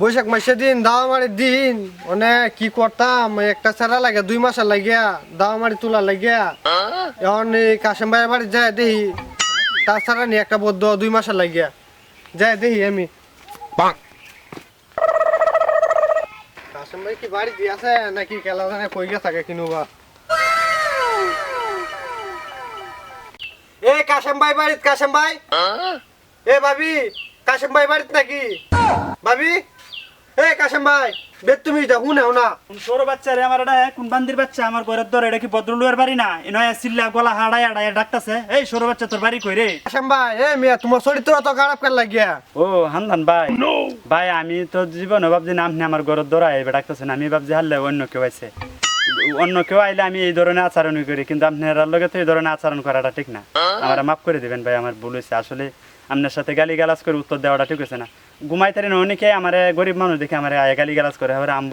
বৈশাখ মাসের দিন দাওয়া মারি দিন। মানে কি করতাম? একটা ছাড়া লাগে দুই মাসের লাগিয়া দাওয়া মারি তোলা লাগিয়া। এখন কাশেম ভাইয়ের বাড়ি যায় দেখি। তাছাড়া নি একটা বদ্ধ দুই মাসের লাগিয়া। যায় দেখি আমি। কাশেম ভাই কি বাড়ি দিয়ে আছে? নাকি খেলা জানে কই গে থাকে কিনুবা? এ কাশেম ভাই বাড়িত কাশেম ভাই। এ ভাবি কাশেম ভাই বাড়িত নাকি? ভাবি? এ কাশেম ভাই বেদ তুমি যা হুনে না। ছোট বাচ্চা রে আমার এটা কোন বান্দির বাচ্চা আমার ঘরের দর এটা কি বদরুলের বাড়ি না? এ নয় সিল্লা গলা হাড়াই হাড়াই ডাকতাছে। এই ছোট বাচ্চা তোর বাড়ি কই রে? কাশেম ভাই এ মিয়া তোমার চরিত্র তো খারাপ লাগিয়া? ও হান্দান ভাই। ভাই আমি তো জীবনে ভাবছি না আপনি আমার ঘরের দর আইবে ডাকতেছেন। আমি ভাবছি হারলে অন্য কেউ আইছে। অন্য কেউ আইলে আমি এই ধরনের আচরণ করি কিন্তু আপনার লগে তো এই ধরনের আচরণ করাটা ঠিক না। আমার মাফ করে দিবেন ভাই আমার ভুল হয়েছে আসলে আপনার সাথে গালি গালাজ করে উত্তর দেওয়াটা ঠিক হয়েছে না। ঘুমাইতে না অনেকে আমার গরিব মানুষ দেখে আমার আয় গালি গালাজ করে আবার আম্ব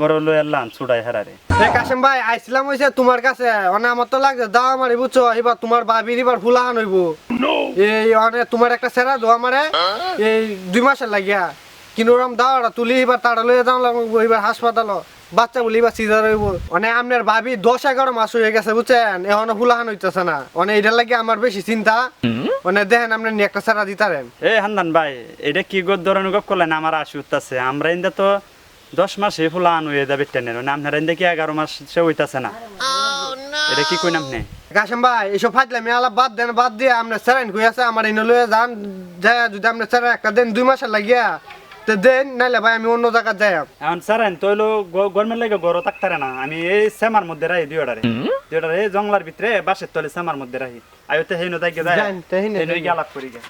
বড় লো এলাম ছুটাই হারারে। কাশেম ভাই আইছিলাম হইছে তোমার কাছে মানে আমার তো লাগছে দাও আমারে বুঝছ? এবার তোমার বাবির এবার ফুলাহান হইব। এই অনে তোমার একটা সেরা দো আমারে। এই দুই মাসের লাগিয়া। কিন্তু ওরম দাওয়াটা তুলি এবার তাড়া লইয়া যাও লাগবো এবার হাসপাতাল। বাচ্চা বলি এবার সিজার হইব মানে আপনার ভাবি দশ এগারো মাস হয়ে গেছে বুঝছেন? এখনও ফুলাহান হইতেছে না। মানে এটার লাগে আমার বেশি চিন্তা। মানে দেখেন আপনার একটা সেরা দিতারেন। এ হান্দান ভাই এটা কি গদ ধরনের গপ করলেন? আমার আশি উঠতেছে। আমরা ইন্দা তো দশ মাসে ফুলা আন হয়ে যাবে টেনের মানে আপনারা ইন্দা কি এগারো মাস সে হইতাছে না? এটা কি কইন আপনি? কাশেম ভাই এসব ফাইটলামি আলাপ বাদ দেন বাদ দিয়ে আপনার স্যারেন কই আছে আমার এনে লয়ে যান। যায় যদি আপনার স্যার একটা দেন দুই মাসের লাগিয়া তো দেন নাইলে ভাই আমি অন্য জায়গায় যাই এখন স্যার তৈলো গরমের লাগে গরো থাকতারে না। আমি এই সেমার মধ্যে রাহি দুইটারে। দুইটারে এই জঙ্গলার ভিতরে বাসের তলে সেমার মধ্যে রাহি আয়তে হেইনো তাই যায়। তো হেইনো হেইনো যাই। গিয়ে আলাপ করি গে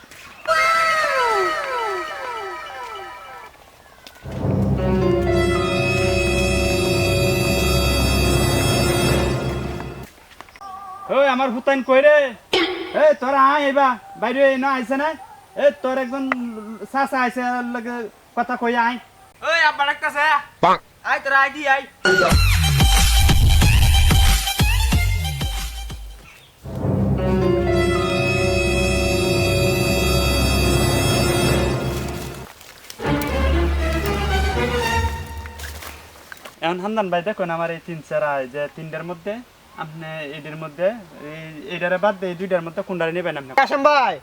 ওই আমার হুতাইন কই রে এই তোরা আয় এবা বাইরে না আইছে না? এই তোর একজন চাচা আইছে লগে কথা কই আয়। ওই আব্বা ডাকতাছে। আই তোরা আই দি আই এখন হান্দান ভাই দেখুন আমার এই তিন চারা যে তিনটার মধ্যে আপনি এদের মধ্যে এই- এইটারে বাদ দিয়ে দুইটার মধ্যে কোনটারে নেবেন আপনি? কাশেম ভাই।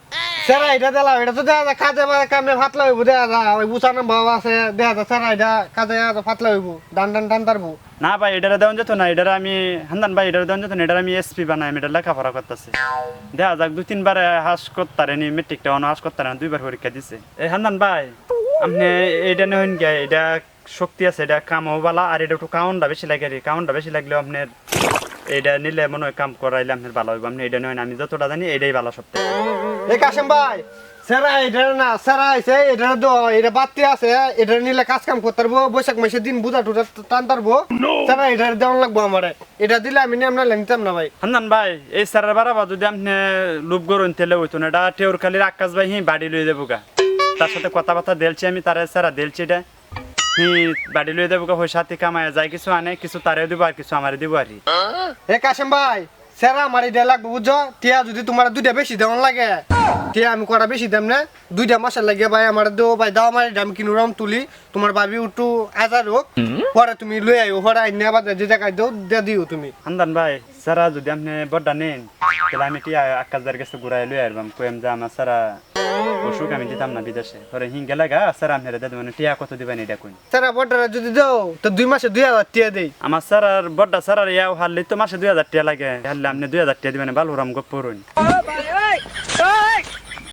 স্যার, এটা দিলাম এটা তো দেখা যায়, কাজে বা কামে ফাটলা হইব? দেখা যায়, ওই বুসানো আছে দেখা যায়। স্যার, এটা কাজে ফাটলা হইব। ডান ডান টান তারবো না ভাই, এটারে দেওয়া যেত না, এটারে আমি, হান্দান ভাই, এটারে দেওয়া যেত না, এটারে আমি এসপি বানাই, আমি এটা লেখাপড়া করতেছি। দেখা যাক দুই তিনবার হাস করতারে নি মেট্রিকটা অন হাস করতারে না, দুইবার পরীক্ষা দিছে। এই হান্দান ভাই, আপনি এইটা নেন গে এটা শক্তি আছে, এটা কামও বালা আর এটা একটু কাউন্টটা বেশি লাগে কাউন্টটা বেশি লাগলেও আপনার এইটা নিলে মনে হয় কাম করাইলে আপনার ভালো হইব আপনি এটা নেন আমি যতটা জানি এটাই ভালো সবথেকে এই কাশেম ভাই স্যার এটা না স্যার আইছে এটা তো এটা বাতি আছে এটা নিলে কাজ কাম করতে পারব বৈশাখ মাসের দিন বুঝা টুটা টান তারবো স্যার এটা দেওয়ান লাগবো আমারে। এটা দিলে আমি নিয়ে আপনার নিতাম না ভাই। হান্দান ভাই এই স্যারের বারাবা যদি আপনি লুপ গরুন তেলে হইতো না এটা টেউর খালির আকাশ ভাই হি বাড়ি লয়ে যাব গা। তার সাথে কথাবার্তা দেলছি আমি তারে স্যারা দেলছি এটা। হি বাড়ি লয়ে গা হই সাথে কামায় যায় কিছু আনে কিছু তারে দিব আর কিছু আমারে দিব আর। এ কাশেম ভাই স্যার আমার এটা লাগবে বুঝছ? টিয়া যদি তোমার দুইটা বেশি দেওয়ান লাগে টিয়া আমি করা বেশি দাম না? দুইটা মাসের লাগে ভাই আমার দেও ভাই দাও আমার দাম কিনু রম তুলি তোমার ভাবি উঠু আজার হোক পরে তুমি লই আইও পরে আইনে আবার যে জায়গায় দেও দিয়ে দিও তুমি। হান্দান ভাই স্যারা যদি আপনি বড্ডা নেন তাহলে আমি টিয়া আকাশদার কাছে ঘুরাই লই আসবাম কইম যে আমার স্যারা অসুখ আমি দিতাম না বিদেশে মানে টিয়া কত দিবেন এটা কই স্যার বড়টা যদি দাও তো দুই মাসে দুই হাজার টিয়া দেই আমার স্যার আর বড্ডা স্যার আর ইয়া হারলে তো মাসে দুই হাজার টিয়া লাগে, হারলে আপনি দুই হাজার টিয়া দিবেন, বালুরাম রাম গপ পড়ুন